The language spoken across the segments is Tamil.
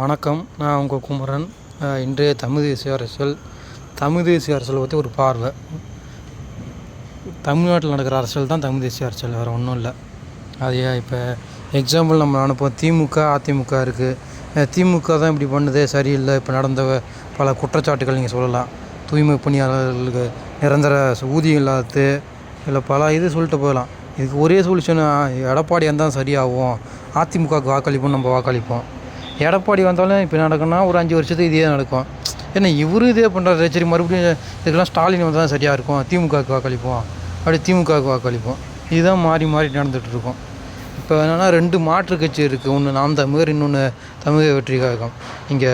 வணக்கம். நான் உங்கள் குமரன். இன்றைய தமிழ் தேசிய அரசியல் தமிழ் தேசிய அரசியலை பற்றி ஒரு பார்வை. தமிழ்நாட்டில் நடக்கிற அரசியல் தான் தமிழ் தேசிய அரசியல் வேறு ஒன்றும் இல்லை. அது ஏன் இப்போ எக்ஸாம்பிள் நம்ம அனுப்போம் திமுக அதிமுக இருக்குது திமுக தான் இப்படி பண்ணுதே சரியில்லை. இப்போ நடந்த பல குற்றச்சாட்டுகள் நீங்கள் சொல்லலாம். தூய்மை பணியாளர்களுக்கு நிரந்தர ஊதியம் இல்லாதது இல்லை பல இது சொல்லிட்டு போகலாம். இதுக்கு ஒரே சொல்யூஷன் எடப்பாடி தான் சரியாகும். அதிமுகவுக்கு வாக்களிப்போம் நம்ம வாக்களிப்போம். எடப்பாடி வந்தாலும் இப்போ நடக்கும்னா ஒரு அஞ்சு வருஷத்துக்கு இதே நடக்கும். ஏன்னா இவரு இதே பண்ணுறாரு சரி மறுபடியும் இதுக்கெல்லாம் ஸ்டாலின் வந்தால் தான் சரியாக இருக்கும். திமுகவுக்கு வாக்களிப்போம். அப்படி திமுகவுக்கு வாக்களிப்போம். இதுதான் மாறி மாறி நடந்துகிட்டு இருக்கும். இப்போ என்னென்னா ரெண்டு மாற்று கட்சி இருக்குது ஒன்று நாம் தமிழர் இன்னொன்று தமிழக வெற்றி கழகம். இங்கே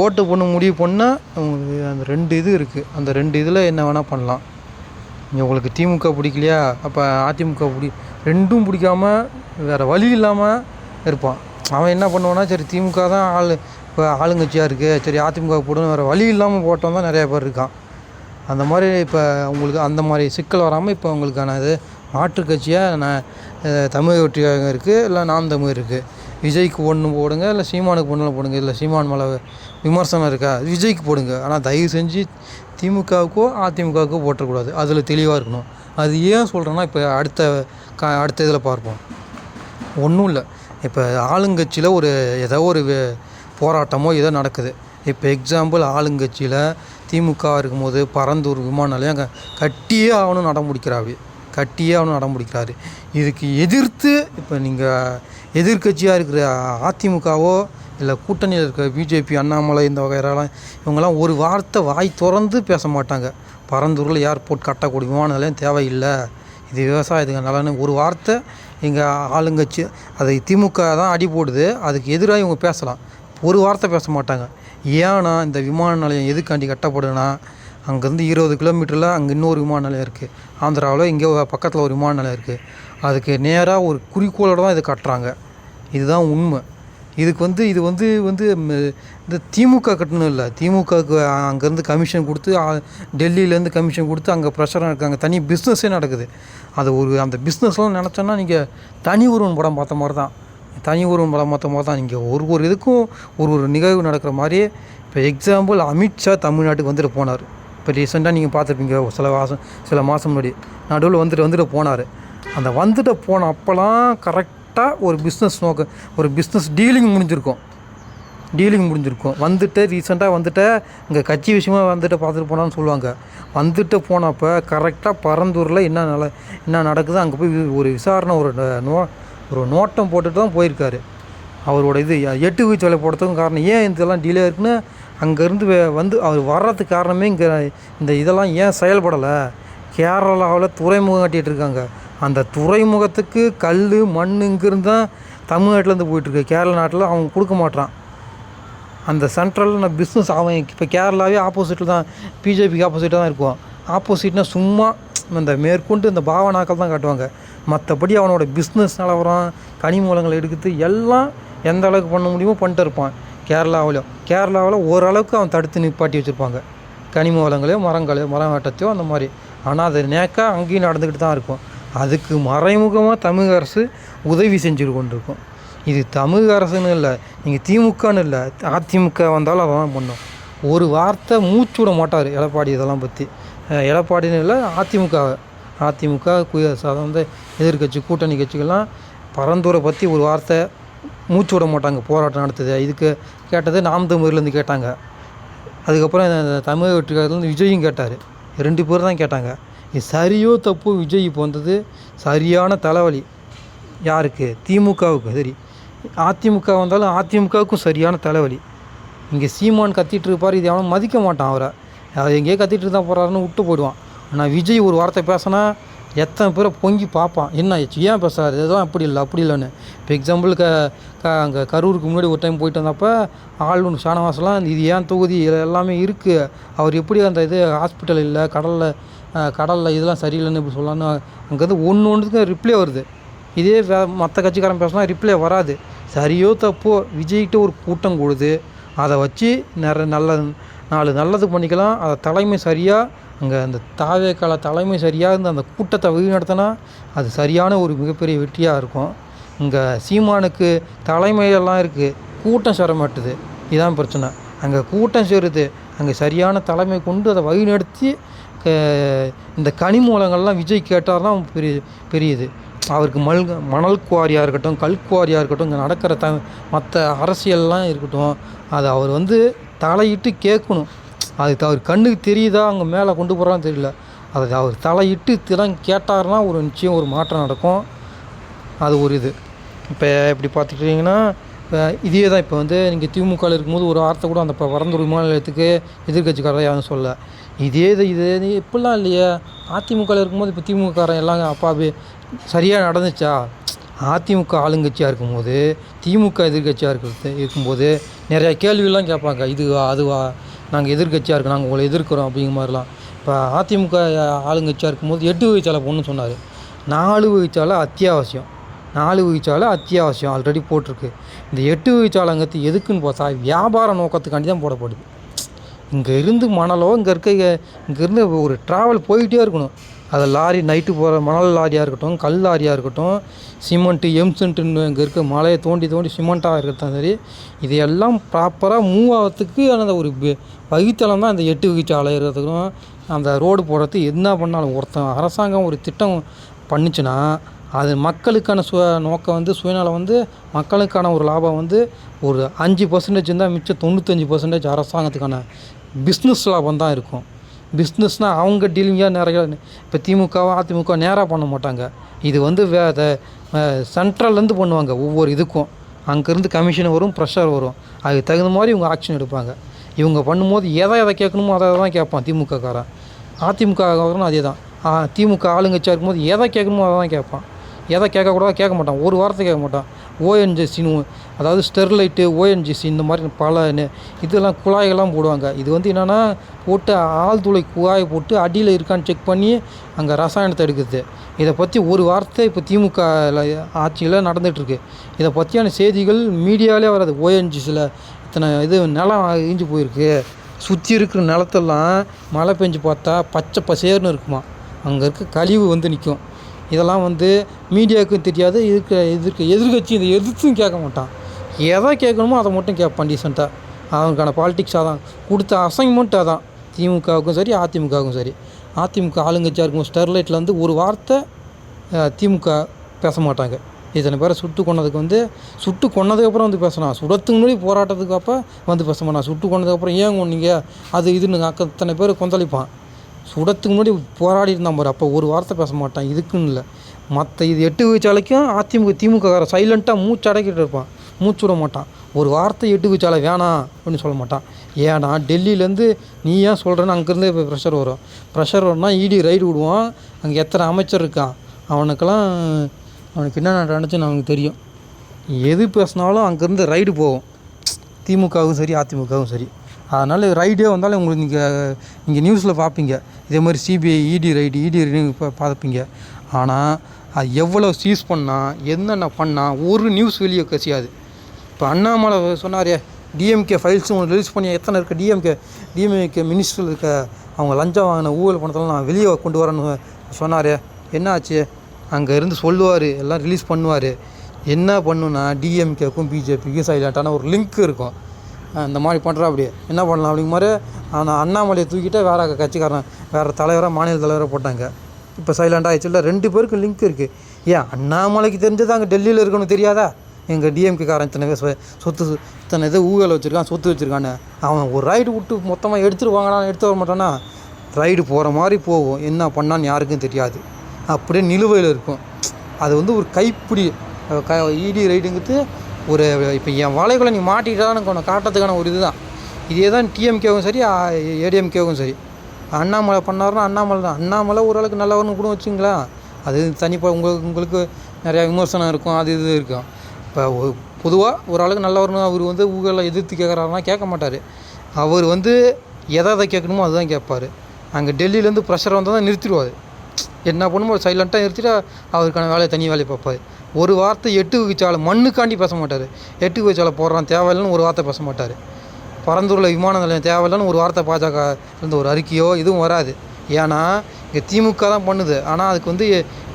ஓட்டு பண்ண முடிவு பண்ணால் உங்களுக்கு அந்த ரெண்டு இது இருக்குது அந்த ரெண்டு இதில் என்ன வேணால் பண்ணலாம். இங்கே உங்களுக்கு திமுக பிடிக்கலையா? அப்போ அதிமுக பிடி ரெண்டும் பிடிக்காம வேறு வழி இல்லாமல் இருப்பான். அவன் என்ன பண்ணுவான்னா சரி திமுக தான் ஆள் இப்போ ஆளுங்கட்சியாக இருக்குது சரி அதிமுக போடணும் வேறு வழி இல்லாமல் போட்டவன் தான் நிறையா பேர் இருக்கான். அந்த மாதிரி இப்போ உங்களுக்கு அந்த மாதிரி சிக்கல் வராமல் இப்போ உங்களுக்கான இது மாற்றுக் கட்சியாக நான் அஹ், தமிழக வெற்றியாக இருக்குது இல்லை நாம் தமிழ் இருக்குது விஜய்க்கு ஒன்று போடுங்க இல்லை சீமானுக்கு ஒன்று போடுங்க இல்லை சீமான் மேலே விமர்சனம் இருக்கா? விஜய்க்கு போடுங்க. ஆனால் தயவு செஞ்சு திமுகவுக்கோ அதிமுகவுக்கோ போட்டக்கூடாது. அதில் தெளிவாக இருக்கணும். அது ஏன் சொல்கிறேன்னா இப்போ அடுத்த க அடுத்த இதில் பார்ப்போம். ஒன்றும் இல்லை. இப்போ ஆளுங்கட்சியில் ஒரு ஏதோ ஒரு போராட்டமோ ஏதோ நடக்குது. இப்போ எக்ஸாம்பிள் ஆளுங்கட்சியில் திமுக இருக்கும்போது பரந்தூர் விமான நிலையம் அங்கே கட்டியே ஆகணும் நடம் முடிக்கிறாரு கட்டியே ஆகணும் நடம் முடிக்கிறாரு இதுக்கு எதிர்த்து இப்போ நீங்கள் எதிர்க்கட்சியாக இருக்கிற அதிமுகவோ இல்லை கூட்டணியில் இருக்கிற பிஜேபி அண்ணாமலை இந்த வகையெல்லாம் இவங்கெல்லாம் ஒரு வார்த்தை வாய் திறந்து பேச மாட்டாங்க. பரந்தூரில் ஏர்போர்ட் கட்டக்கூடிய விமான நிலையம் தேவையில்லை. இது விவசாயத்துக்கு நலன்னு ஒரு வார்த்தை எங்கள் ஆளுங்கட்சி அதை திமுக தான் அடி போடுது. அதுக்கு எதிராக இவங்க பேசலாம். ஒரு வார்த்தை பேச மாட்டாங்க. ஏன்னா இந்த விமான நிலையம் எதுக்காண்டி கட்டப்படுதுன்னா அங்கேருந்து இருபது கிலோமீட்டரில் அங்கே இன்னொரு விமான நிலையம் இருக்குது ஆந்திராவில் இங்கே பக்கத்தில் ஒரு விமான நிலையம் இருக்குது அதுக்கு நேராக ஒரு குறிக்கோளோட தான் இது கட்டுறாங்க. இதுதான் உண்மை. இதுக்கு வந்து இது வந்து வந்து இந்த திமுக கட்டணும் இல்லை. திமுகவுக்கு அங்கேருந்து கமிஷன் கொடுத்து டெல்லியிலேருந்து கமிஷன் கொடுத்து அங்கே ப்ரெஷராக இருக்காங்க. தனி பிஸ்னஸே நடக்குது. அது ஒரு அந்த பிஸ்னஸ்லாம் நினச்சோன்னா நீங்கள் தனி ஒருவன் படம் பார்த்த மாதிரி தான். தனி ஒருவன் படம் பார்த்த மாதிரி தான். நீங்கள் ஒரு ஒரு இதுக்கும் ஒரு ஒரு நிகழ்வு நடக்கிற மாதிரியே இப்போ எக்ஸாம்பிள் அமித்ஷா தமிழ்நாட்டுக்கு வந்துட்டு போனார். இப்போ ரீசெண்டாக நீங்கள் பார்த்துருப்பீங்க சில மாதம் சில மாதம் முன்னாடி. நடுவில் வந்துட்டு வந்துட்டு போனார். அந்த வந்துட்டு போன அப்போலாம் கரெக்டாக ஒரு பிஸ்னஸ் நோக்க ஒரு பிஸ்னஸ் டீலிங் முடிஞ்சிருக்கும். டீலிங் முடிஞ்சிருக்கும். வந்துட்டு ரீசெண்டாக வந்துட்டு இங்கே கட்சி விஷயமா வந்துட்டு பார்த்துட்டு போனான்னு சொல்லுவாங்க. வந்துட்டு போனப்போ கரெக்டாக பரந்தூரில் என்ன நில என்ன நடக்குது அங்கே போய் ஒரு விசாரணை ஒரு ந- நோ ஒரு நோட்டம் போட்டுட்டு தான் போயிருக்காரு. அவரோட இது எட்டு வீச்சு வேலை போடுறதுக்கும் காரணம் ஏன் இதெல்லாம் டிலே இருக்குன்னு அங்கேருந்து வந்து அவர் வர்றதுக்கு காரணமே இங்கே இந்த இதெல்லாம் ஏன் செயல்படலை? கேரளாவில் துறைமுகம் கட்டிகிட்டு இருக்காங்க. அந்த துறைமுகத்துக்கு கல் மண் இங்கிருந்து தான் தமிழ்நாட்டிலேருந்து போயிட்டுருக்கு கேரளா நாட்டில் அவங்க கொடுக்க மாட்றான். அந்த சென்ட்ரலில் நான் பிஸ்னஸ் அவன் இப்போ கேரளாவே ஆப்போசிட்டில் தான் பிஜேபிக்கு ஆப்போசிட்டாக தான் இருக்கும் ஆப்போசிட்னா சும்மா இந்த மேற்கொண்டு இந்த பாவனாக்கள் தான் காட்டுவாங்க. மற்றபடி அவனோட பிஸ்னஸ் நிலவரம் கனிமூலங்களை எடுக்கிறது எல்லாம் எந்த அளவுக்கு பண்ண முடியுமோ பண்ணிட்டு இருப்பான். கேரளாவிலையும் கேரளாவில் ஓரளவுக்கு அவன் தடுத்து நிப்பாட்டி வச்சுருப்பாங்க. கனிம வளங்களையோ மரங்களையோ மரம் வெட்டத்தையோ அந்த மாதிரி. ஆனால் அது நேக்கா அங்கேயும் நடந்துக்கிட்டு தான் இருக்கும். அதுக்கு மறைமுகமாக தமிழக அரசு உதவி செஞ்சு கொண்டிருக்கும். இது தமிழக அரசுன்னு இல்லை நீங்கள் திமுகன்னு இல்லை அதிமுக வந்தாலும் அதான் பண்ணும். ஒரு வார்த்தை மூச்சு விட மாட்டார் எடப்பாடி இதெல்லாம் பற்றி எடப்பாடின்னு இல்லை அதிமுக. அதிமுக கு- சாதம் வந்து எதிர்க்கட்சி கூட்டணி கட்சிகள்லாம் பரந்தூரை பற்றி ஒரு வார்த்தை மூச்சு விட மாட்டாங்க போராட்டம் நடத்துது. இதுக்கு கேட்டது நாம் தமிழ்லேருந்து கேட்டாங்க. அதுக்கப்புறம் இந்த தமிழக வெற்றிக்காரத்துலேருந்து விஜயும் கேட்டார். ரெண்டு பேர் தான் கேட்டாங்க. சரியோ தப்போ விஜய் இப்போ வந்தது சரியான தலைவலி. யாருக்கு? திமுகவுக்கு சரி அதிமுக வந்தாலும் அதிமுகவுக்கும் சரியான தலைவலி. இங்கே சீமான் கத்திட்டு இருப்பார் இது அவனும் மதிக்க மாட்டான் அவரை. அவர் எங்கேயோ கத்திட்டு தான் போகிறாருன்னு விட்டு போயிடுவான். ஆனால் விஜய் ஒரு வார்த்தை பேசினா எத்தனை பேரை பொங்கி பார்ப்பான். என்ன ஆச்சு ஏன் பேசுறாரு? இதுதான் அப்படி இல்லை அப்படி இல்லைன்னு. இப்போ எக்ஸாம்பிள் க அங்கே கரூருக்கு முன்னாடி ஒரு டைம் போயிட்டு வந்தப்போ ஆளுநர் ஷானவாசலாம் இது ஏன் தொகுதி? எல்லாமே இருக்குது அவர் எப்படி அந்த இது ஹாஸ்பிட்டல் இல்லை கடலில் கடலில் இதெல்லாம் சரியில்லைன்னு இப்படி சொல்லலான்னு அங்கேருந்து ஒன்று ஒன்றுக்கும் ரிப்ளே வருது. இதே வே மற்ற கட்சிக்காரன் பேசினா ரிப்ளே வராது. சரியோ தப்போ விஜய்கிட்ட ஒரு கூட்டம் கூடுது. அதை வச்சு நிற நல்ல நாலு நல்லது பண்ணிக்கலாம். அதை தலைமை சரியாக அங்கே அந்த தாவேக்கால தலைமை சரியாக இருந்து அந்த கூட்டத்தை வழிநடத்தினா அது சரியான ஒரு மிகப்பெரிய வெற்றியாக இருக்கும். இங்கே சீமானுக்கு தலைமையெல்லாம் இருக்குது கூட்டம் சேர மாட்டுது. இதான் பிரச்சனை. அங்கே கூட்டம் சேருது. அங்கே சரியான தலைமை கொண்டு அதை வழிநடத்தி இந்த கனிமூலங்கள்லாம் விஜய் கேட்டார்னா பெரிய பெரியது. அவருக்கு மல் மணல் குவாரியாக இருக்கட்டும் கல் குவாரியாக இருக்கட்டும் இங்கே நடக்கிற த மற்ற அரசியல்லாம் இருக்கட்டும் அதை அவர் வந்து தலையிட்டு கேட்கணும். அது அவர் கண்ணுக்கு தெரியுதா அங்கே மேலே கொண்டு போகிறான்னு தெரியல. அதை அவர் தலையிட்டு இதெல்லாம் கேட்டார்னா ஒரு நிச்சயம் ஒரு மாற்றம் நடக்கும். அது ஒரு இது. இப்போ இப்படி பார்த்துக்கிட்டிங்கன்னா இப்போ இதே தான் இப்போ வந்து நீங்கள் திமுகவில் இருக்கும்போது ஒரு வார்த்தை கூட அந்த இப்போ வரந்தூர் விமான நிலையத்துக்கு எதிர்கட்சிக்காரன் யாரும் சொல்ல. இதே இது இதே இது. இப்படிலாம் இல்லையே. அதிமுகவில் இருக்கும்போது இப்போ திமுககாரன் எல்லாம் அப்பா சரியாக நடந்துச்சா? அதிமுக ஆளுங்கட்சியாக இருக்கும்போது திமுக எதிர்கட்சியாக இருக்கிறது இருக்கும்போது நிறையா கேள்வியெல்லாம் கேட்பாங்க. இதுவா அதுவா? நாங்கள் எதிர்கட்சியாக இருக்கோம் நாங்கள் உங்களை எதிர்க்கிறோம் அப்படிங்கிற மாதிரிலாம். இப்போ அதிமுக ஆளுங்கட்சியாக இருக்கும்போது எட்டு வகைச்சாலை பொண்ணு சொன்னார். நாலு வகைச்சாலை அத்தியாவசியம். நாலு வகைச்சாலை அத்தியாவசியம் ஆல்ரெடி போட்டிருக்கு. இந்த எட்டு வகைச்சாலைங்கிறது எதுக்குன்னு பார்த்தா வியாபார நோக்கத்துக்காண்டி தான் போடப்படுது. இங்கே இருந்து மணலோ இங்கே இருக்க இங்கேருந்து ஒரு ட்ராவல் போயிட்டே இருக்கணும். அது லாரி நைட்டு போகிற மணல் லாரியாக இருக்கட்டும் கல் லாரியாக இருக்கட்டும் சிமெண்ட்டு எம்சென்ட்டுன்னு இங்கே இருக்க மலையை தோண்டி தோண்டி சிமெண்ட்டாக இருக்கிறதா சரி இதையெல்லாம் ப்ராப்பராக மூவ் ஆகிறதுக்கு அந்த ஒரு வகித்தளம் தான் இந்த எட்டு வகைச்சாலை இருக்கிறதுக்கும் அந்த ரோடு போடுறதுக்கு என்ன பண்ணாலும் ஒருத்தன் அரசாங்கம் ஒரு திட்டம் பண்ணுச்சுன்னா அது மக்களுக்கான சு நோக்கம் வந்து சுயநலம் வந்து மக்களுக்கான ஒரு லாபம் வந்து ஒரு அஞ்சு பர்சன்டேஜ் இருந்தால் மிச்சம் தொண்ணூத்தஞ்சு பர்சன்டேஜ் அரசாங்கத்துக்கான பிஸ்னஸ் லாபம் தான் இருக்கும். பிஸ்னஸ்னால் அவங்க டீலிங்காக நிறைய இப்போ திமுகவோ அதிமுக நேராக பண்ண மாட்டாங்க. இது வந்து வே சென்ட்ரல்லேருந்து பண்ணுவாங்க ஒவ்வொரு இதுக்கும். அங்கேருந்து கமிஷன் வரும் ப்ரெஷர் வரும். அதுக்கு தகுந்த மாதிரி இவங்க ஆக்ஷன் எடுப்பாங்க. இவங்க பண்ணும்போது எதை எதை கேட்கணுமோ அதை தான் கேட்பான் திமுகக்காரன். அதிமுக அதே தான். திமுக ஆளுங்கட்சியாக இருக்கும்போது எதை கேட்கணுமோ அதை தான் கேட்பான். எதை கேட்கக்கூடாதோ கேட்க மாட்டான். ஒரு வாரத்தை கேட்க மாட்டான். ஓஎன்ஜிசின்னு அதாவது ஸ்டெர்லைட்டு ஓஎன்ஜிசி இந்த மாதிரி பல இதெல்லாம் குழாய்கள்லாம் போடுவாங்க. இது வந்து என்னென்னா போட்டு ஆழ்துளை குழாயை போட்டு அடியில் இருக்கான்னு செக் பண்ணி அங்கே ரசாயனத்தை எடுக்குது. இதை பற்றி ஒரு வார்த்தை இப்போ திமுக ஆட்சியில் நடந்துகிட்ருக்கு இதை பற்றியான செய்திகள் மீடியாவிலே வராது. ஓஎன்ஜிசியில் இத்தனை இது நிலம் இழிஞ்சு போயிருக்கு. சுற்றி இருக்கிற நிலத்தெல்லாம் மழை பெஞ்சு பார்த்தா பச்சை பசேர்னு இருக்குமா. அங்கே இருக்க கழிவு வந்து நிற்கும் இதெல்லாம் வந்து மீடியாவுக்கும் தெரியாது. இதுக்கு இதுக்கு எதிர்கட்சி இதை எதிர்த்தும் கேட்க மாட்டான். எதை கேட்கணுமோ அதை மட்டும் கேட்பான் டீசெண்டாக அவனுக்கான பாலிட்டிக்ஸ் அதான். கொடுத்த அசைன்மெண்ட் அதான். திமுகவுக்கும் சரி அதிமுகவுக்கும் சரி. அதிமுக ஆளுங்கட்சியாக இருக்கும் ஸ்டெர்லைட்டில் வந்து ஒரு வார்த்தை திமுக பேச மாட்டாங்க. இத்தனை பேரை சுட்டு கொண்டதுக்கு வந்து சுட்டு கொன்னதுக்கப்புறம் வந்து பேசலாம் சுடத்துக்கு முன்னாடி போராட்டத்துக்கு அப்போ வந்து பேச மாட்டான். சுட்டு கொன்னதுக்கப்புறம் ஏன் கொன்னீங்க அது இதுன்னு அக்க இத்தனை பேர் கொந்தளிப்பான். சுடத்துக்கு முன்னாடி போராடி இருந்தான் பாரு. அப்போ ஒரு வார்த்தை பேச மாட்டான். இதுக்குன்னு இல்லை. மற்ற இது எட்டு வச்சாலைக்கும் அதிமுக திமுககார சைலண்ட்டாக மூச்சு அடக்கிட்டு இருப்பான். மூச்சு விட மாட்டான். ஒரு வார்த்தை எட்டு வச்சாலை வேணாம் அப்படின்னு சொல்ல மாட்டான். ஏன்னா டெல்லியிலேருந்து நீ ஏன் சொல்கிறேன்னு அங்கேருந்து இப்போ ப்ரெஷர் வரும். ப்ரெஷர் வரும்னா இடி ரைடு விடுவான். அங்கே எத்தனை அமைச்சர் இருக்கான்? அவனுக்கெல்லாம் அவனுக்கு என்ன நடந்துச்சுன்னு அவனுக்கு தெரியும். எது பேசினாலும் அங்கேருந்து ரைடு போகும். திமுகவும் சரி அதிமுகவும் சரி. அதனால் ரைடே வந்தாலும் உங்களுக்கு நீங்கள் நீங்கள் நியூஸில் பார்ப்பீங்க இதே மாதிரி சிபிஐ இடி ரைடு இடி ரைடு பார்ப்பீங்க ஆனால் அது எவ்வளோ சீஸ் பண்ணால் என்னென்ன பண்ணால் ஒரு நியூஸ் வெளியே கசியாது. இப்போ அண்ணாமலை சொன்னாரே டிஎம்கே ஃபைல்ஸும் ரிலீஸ் பண்ணி எத்தனை இருக்க? டிஎம்கே டிஎம்கே மினிஸ்டர் இருக்க அவங்க லஞ்சம் வாங்கின ஊழல் பணத்தெல்லாம் நான் வெளியே கொண்டு வரேன்னு சொன்னாரே. என்ன ஆச்சு அங்கே இருந்து சொல்லுவார் எல்லாம் ரிலீஸ் பண்ணுவார். என்ன பண்ணுன்னா டிஎம்கேக்கும் பிஜேபிக்கும் சைலண்ட்டான ஒரு லிங்க் இருக்கும். இந்த மாதிரி பண்ணுறா அப்படி என்ன பண்ணலாம் அப்படிங்க மாதிரி ஆனால் அண்ணாமலையை தூக்கிட்டு வேற கட்சிக்காரன் வேறு தலைவராக மாநில தலைவராக போட்டாங்க. இப்போ சைலண்ட் ஆகிடுச்சு இல்லை ரெண்டு பேருக்கும் லிங்க் இருக்குது ஏன் அண்ணாமலைக்கு தெரிஞ்சது அங்கே டெல்லியில் இருக்கணும் தெரியாதா? எங்கள் டிஎம்கே காரன் இத்தனை பேர் சொத்து இத்தனை இது ஊழல் வச்சுருக்கான் சொத்து வச்சுருக்கான்னு. அவன் ஒரு ரைடு விட்டு மொத்தமாக எடுத்துகிட்டு வாங்கலாம் எடுத்து வர மாட்டானா? ரைடு போகிற மாதிரி போகும். என்ன பண்ணான்னு யாருக்கும் தெரியாது. அப்படியே நிலுவையில் இருக்கும். அது வந்து ஒரு கைப்பிடி க இடி ரைடுங்கிறது ஒரு இப்போ என் வலைக்குள்ள நீ மாட்டிக்கிட்டான்னு உன்னை காட்டுறதுக்கான ஒரு இதுதான். இதே தான் டிஎம்கேவும் சரி ஏடிஎம்கேவும் சரி. அண்ணாமலை பண்ணாருன்னா அண்ணாமலை தான் அண்ணாமலை ஓரளவுக்கு நல்லவர்னு கூட வச்சுங்களா அது தனிப்பா உங்களுக்கு உங்களுக்கு நிறையா விமர்சனம் இருக்கும் அது இது இருக்கும். இப்போ பொதுவாக ஓரளவுக்கு நல்லவர்னு அவர் வந்து ஊழலை எதிர்த்து கேட்குறாருனா கேட்க மாட்டார். அவர் வந்து எதை எதை கேட்கணுமோ அதுதான் கேட்பார். அங்கே டெல்லியிலேருந்து ப்ரெஷர் வந்தால் தான் நிறுத்திடுவார். என்ன பண்ணுமோ சைலண்ட்டாக நிறுத்திட்டு அவருக்கான வேலையை தனி வேலையை பார்ப்பார். ஒரு வார்த்தை எட்டு வகிச்சாலை மண்ணுக்காண்டி பேச மாட்டார். எட்டு வகிச்சாலை போடுறான் தேவையில்லைன்னு ஒரு வார்த்தை பேச மாட்டார். பரந்தூரில் விமான நிலையம் தேவையில்லைன்னு ஒரு வார்த்தை பாஜக இருந்து ஒரு அறிக்கையோ இதுவும் வராது. ஏன்னா இங்கே திமுக தான் பண்ணுது. ஆனால் அதுக்கு வந்து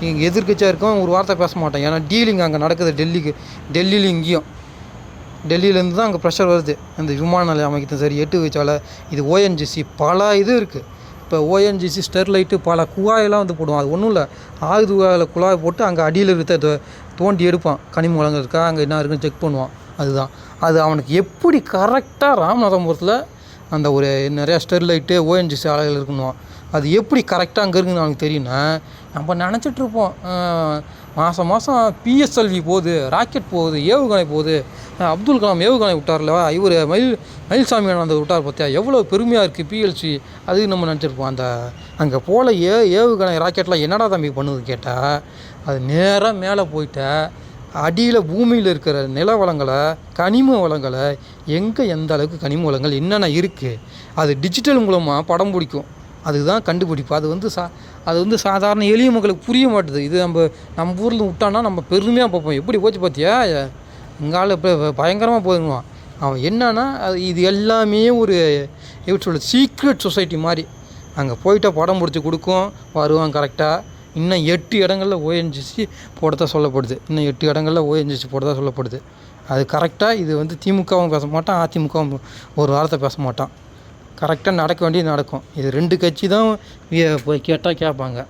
இங்கே எதிர்க்கட்சியாக இருக்கும் ஒரு வார்த்தை பேச மாட்டோம் ஏன்னா டீலிங் அங்கே நடக்குது டெல்லிக்கு டெல்லியில் இங்கேயும். டெல்லியிலேருந்து தான் அங்கே ப்ரெஷர் வருது. அந்த விமான நிலையம் அமைக்கிறது சரி எட்டு வச்சால இது ஓஎன்ஜிசி பல இது இருக்குது இப்போ ஓஎன்ஜிசி ஸ்டெர்லைட்டு பல குழாயெல்லாம் வந்து போடுவான் அது ஒன்றும் இல்லை. ஆகுது குழாயில் குழாய் போட்டு அங்கே அடியில் இருக்க தோ- தோண்டி எடுப்பான். கனிம வளங்கள் இருக்கா அங்கே என்ன இருக்குன்னு செக் பண்ணுவான். அதுதான். அது அவனுக்கு எப்படி கரெக்டாக ராமநாதபுரத்தில் அந்த ஒரு நிறையா ஸ்டெர்லைட்டு ஓஎன்ஜிசி ஆலைகள் இருக்கணும் அது எப்படி கரெக்டாக அங்கே இருக்குன்னு அவனுக்கு தெரியும்னா நம்ம நினச்சிட்ருப்போம் மாதம் மாதம் பிஎஸ்எல்வி போகுது ராக்கெட் போகுது ஏவுகணை போகுது. அப்துல் கலாம் ஏவுகணை விட்டார்ல இவர் மயில் மயில்சாமி அந்த விட்டார் பார்த்தியா எவ்வளோ பெருமையாக இருக்குது பிஎல்சி அது நம்ம நினச்சிருப்போம் அந்த அங்கே போல ஏ ஏவுகணை ராக்கெட்லாம் என்னடா தம்பி பண்ணுது கேட்டால் அது நேராக மேலே போயிட்டு அடியில் பூமியில் இருக்கிற நில வளங்களை கனிம வளங்களை எங்கே எந்த அளவுக்கு கனிம வளங்கள் என்னென்ன இருக்குது அது டிஜிட்டல் மூலமாக படம் பிடிக்கும். அதுதான் கண்டுபிடிப்பு. அது வந்து சா அது வந்து சாதாரண எளிய மக்களுக்கு புரிய மாட்டுது. இது நம்ம நம்ம ஊரில் விட்டான்னா நம்ம பெருமையாக பார்ப்போம். எப்படி போச்சு பார்த்தியா? எங்கால இப்போ பயங்கரமாக போதுங்குவான் அவன் என்னன்னா அது இது எல்லாமே ஒரு எப்படி சொல்ல சீக்ரெட் சொசைட்டி மாதிரி. அங்கே போயிட்டால் படம் பிடிச்சி கொடுக்கும் வருவான் கரெக்டாக இன்னும் எட்டு இடங்களில் ஓஎன்ஜிசி போடத்தான் சொல்லப்படுது. இன்னும் எட்டு இடங்களில் ஓஎன்ஜிசி போடதா சொல்லப்படுது. அது கரெக்டாக இது வந்து திமுகவும் பேச மாட்டான் அதிமுகவும் ஒரு வாரத்தை பேச மாட்டான். கரெக்டாக நடக்க வேண்டியது நடக்கும். இது ரெண்டு கட்சி தான் போய் கேட்டால் கேட்பாங்க.